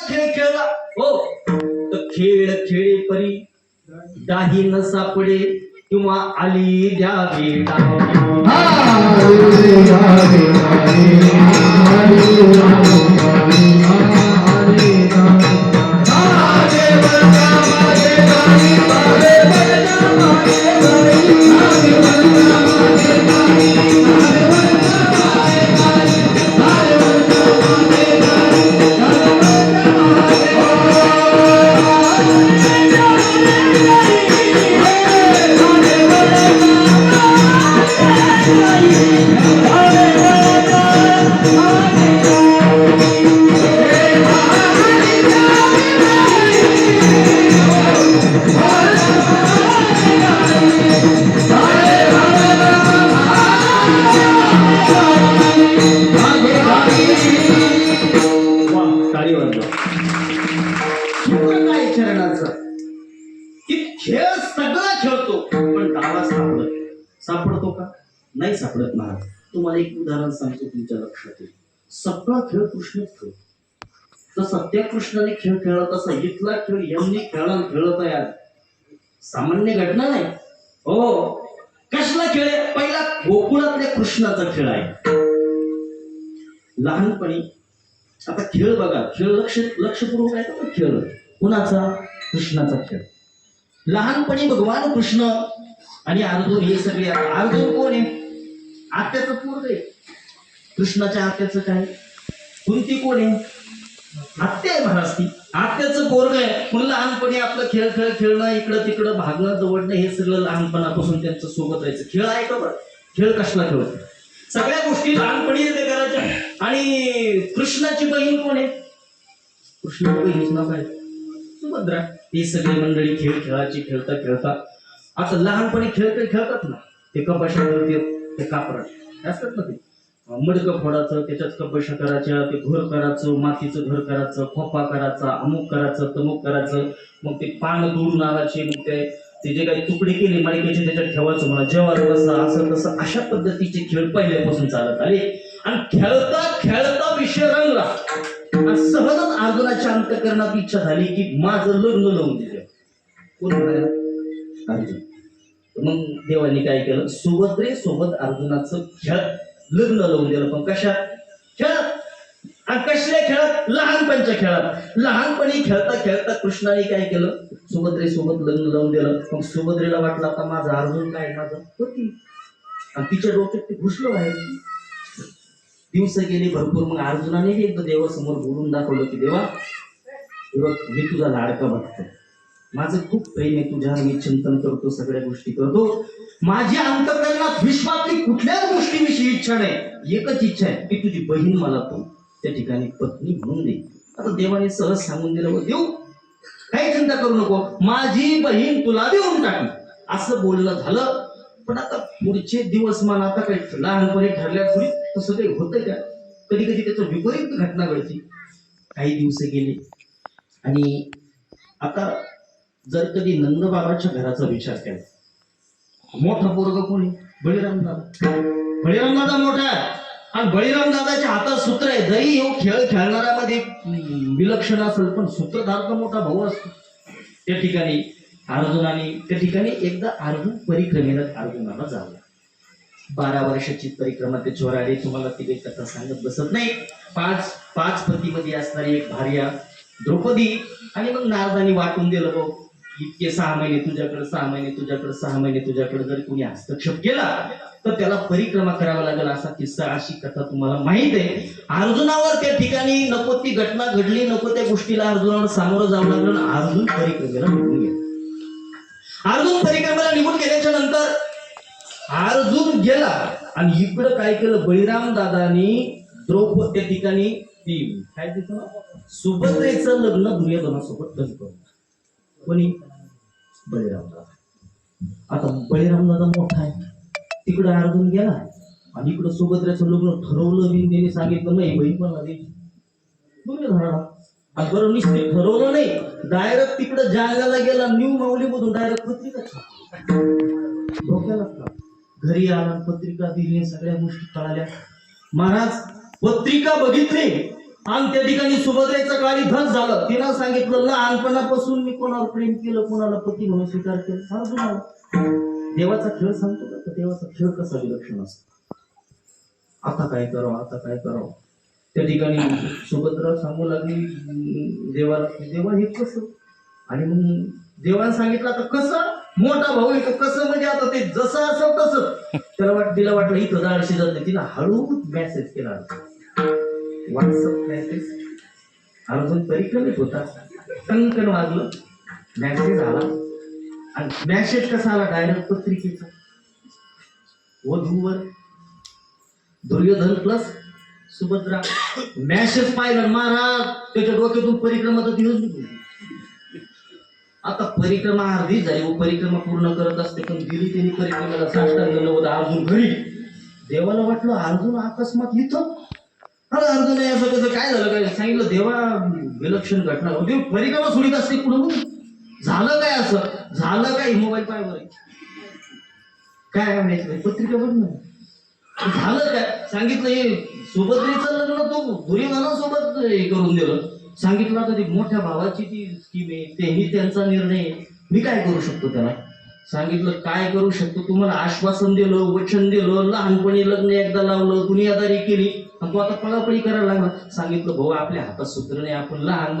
खेळ खेळला. हो. तर खेळ खेळे परी दाही न सापडे किंवा आली द्यावी डावी. चरणाचं की खेळ सगळा खेळतो पण डावा सापडत सापडतो का? नाही सापडत महाराज. तुम्हाला एक उदाहरण सांगतो तुमच्या लक्षात येईल. सगळा खेळ कृष्णच खेळ जसा त्या कृष्णाने खेळ खेळला तसा इथला खेळ यमने खेळला खेळत आहे आज. सामान्य घटना नाही. हो. कसला खेळ आहे? पहिला गोकुळातल्या कृष्णाचा खेळ आहे. लहानपणी आता खेळ बघा. खेळ लक्ष लक्षपूर्वक आहे का खेळ. कुणाचा? कृष्णाचा खेळ. लहानपणी भगवान कृष्ण आणि अर्जुन हे सगळे अर्जुन कोण आहे? आत्याचं पूर्ण आहे. कृष्णाच्या आत्याचं काय? कुंती कोण आहे? आत्या आहे महाराज ती. आत्याचं पोरग आहे. पण लहानपणी आपलं खेळ खेळ खेळणं इकडं तिकडं भागणं जवळणं हे सगळं लहानपणापासून त्यांचं सोबत राहायचं. खेळ आहे का बरं? खेळ कसला खेळ सगळ्या गोष्टी लहानपणी ते करायच्या. आणि कृष्णाची बहीण कोण आहे? कृष्णाची बहीण नाव काय? सुभद्रा ही सगळी मंडळी खेळ खेळायची खेळता खेळता आता लहानपणी खेळ काही खेळतात ना ते कपाशावरती ते कापड असतात ना ते. मडकं फोडायचं त्याच्यात कपाशा करायच्या ते घर करायचं मातीचं घर करायचं खोपा करायचा अमुक करायचं तमुक करायचं मग ते पानं तोडून आणायचे मग ते ते जे काही तुकडे केले मालिकेचे त्याच्यात ठेवायचं मला जेव्हा बसा असं तसं अशा पद्धतीचे खेळ पहिल्यापासून चालत आले. आणि खेळता खेळता विषय रंगला. सहजच अर्जुनाच्या अंतकरणात इच्छा झाली की माझं लग्न लावून दिलं कोण अर्जुन. मग देवानी काय केलं? सुभद्रे सोबत अर्जुनाचं खेळ. लग्न लावून दिलं. पण कशा? खेळात आणि कसल्या खेळात लहानपणच्या खेळात लहानपणी खेळता खेळता कृष्णाने काय केलं? सुभद्रे सोबत लग्न लावून दिलं. मग सुभद्रेला वाटलं आता माझा अर्जुन काय? माझा पती. आणि तिच्या डोक्यात ते घुसलं बाहेर. दिवस गेले भरपूर. मग अर्जुनाने एकदा देवासमोर बोलून दाखवलं की देवा बघ मी तुझा लाडका बघतो माझं खूप प्रेम आहे तुझ्यावर मी चिंतन करतो सगळ्या गोष्टी करतो. माझ्या अंतकरणात विश्वातली कुठल्याच गोष्टीविषयी इच्छा नाही. एकच इच्छा आहे की तुझी बहीण मला तू त्या ठिकाणी पत्नी म्हणून दे. आता देवाने सहज सांगून दिलं व देऊ. काही चिंता करू नको. माझी बहीण तुला देऊन टाकी असं बोलणं झालं. पण आता पुढचे दिवस मला आता काही लहानपणी ठरल्या थोडी. तसं काही होतं का? कधी कधी त्याचं विपरीत घटना घडते. काही दिवस गेले. आणि आता जर कधी नंदबाबाच्या घराचा विचार केला. मोठा पोरग कोणी बळीराम दादा. बळीराम दादा मोठा आणि बळीराम दादाच्या हातात सूत्र आहे. जरी हो खेळ खेळणाऱ्यामध्ये विलक्षण असेल पण सूत्रधार तर मोठा भाऊ असतो. त्या ठिकाणी अर्जुनाने त्या ठिकाणी एकदा अर्जुन परिक्रमेला अर्जुनाला जावला बारा वर्षाची परिक्रमा ते चोराडे तुम्हाला ती काही कथा सांगत बसत नाही. पाच पाच पतीमध्ये असणारी एक भार्या द्रौपदी आणि मग नारदानी वाटून दिलं बघ इतके सहा महिने तुझ्याकडे सहा महिने तुझ्याकडे सहा महिने तुझ्याकडे जर कोणी हस्तक्षेप केला तर त्याला परिक्रमा करावा लागेल असा किस्सा अशी कथा तुम्हाला माहीत आहे. अर्जुनावर त्या ठिकाणी नको ती घटना घडली नको त्या गोष्टीला अर्जुनावर सामोरं जावं लागलं आणि अर्जुन परिक्रमेला निघून गेला. अर्जुन परिक्रमेला निघून गेल्याच्यानंतर अर्जुन गेला आणि इकडं काय केलं? बळीराम दादानी द्रौपद त्या ठिकाणी ती काय तिथं? सुभद्रेचं लग्न दुर्योधनासोबत करतो कोणी? बळीराम दादा. आता बळीराम दादा मोठा आहे. तिकडं अर्जुन गेला आणि इकडं सुभद्रेचं लग्न ठरवलं बिन त्यांनी सांगितलं नाही बहीण पण आली. दुर्योधनाला. आणि बरं ठरवलं नाही. डायरेक्ट तिकडं जागाला गेला न्यू माऊली मधून डायरेक्ट पत्रिका छापली. डोक्याला घरी आला पत्रिका दिली सगळ्या गोष्टी कळाल्या. महाराज पत्रिका बघितली. आणि त्या ठिकाणी सुभद्रेचं काळी धन झालं. तिनं सांगितलं लहानपणापासून मी कोणावर प्रेम केलं कोणाला पती म्हणून स्वीकार केला. अर्जुन देवाचा खेळ सांगतो का? तर देवाचा खेळ कसा विलक्षण असतो? आता काय करावं? आता काय करावं? त्या ठिकाणी सुभद्रा सांगू लागली देवाला देवा हे कसं? आणि मग देवाने सांगितलं आता कसं? मोठा भाऊ आहे कसं म्हणजे आता ते जसं असं तसं. त्याला वाट तिला वाटलं इथं जाळ शिजत नाही. तिला हळू मेसेज केला व्हॉट्सअप मेसेज अर्जुन परिक्रमित होता. कंकण वाजलं. मेसेज आला आणि मेसेज कसा आला? डायरेक्ट पत्रिकेचा. वधूवर. दुर्योधन प्लस सुभद्रा. मॅसेज पाहिलं. महाराज त्याच्या डोक्यातून परिक्रमा तर दिवस निघून आता परिक्रमा अर्धी झाली व परिक्रमा पूर्ण करत असते पण दिली त्यांनी परिक्रमाला साष्टांग नव्हत अर्जुन घरी. देवाला वाटलं अर्जुन अकस्मात इथं? अरे अर्जुन हे असं काय झालं? काय सांगितलं? देवा विलक्षण घटना हो, देव परिक्रमा सोडित असते कुठं झालं काय असं? झालं काय? मोबाईल पाय बरं काय माहिती पत्रिका बघ ना. झालं काय? सांगितलं हे सुभद्रेचं लग्न तो दुर्योधनासोबत हे करून दिलं. सांगितलं आता ती मोठ्या भावाची ती स्कीम आहे तेही त्यांचा निर्णय आहे. मी काय करू शकतो त्याला? सांगितलं काय करू शकतो? तुम्हाला आश्वासन दिलं वचन दिलं लहानपणी लग्न एकदा लावलं दुनियादारी केली आणि तो आता पळापळी करायला लागला. सांगितलं भाऊ आपल्या हातात सूत्र नाही आपण लहान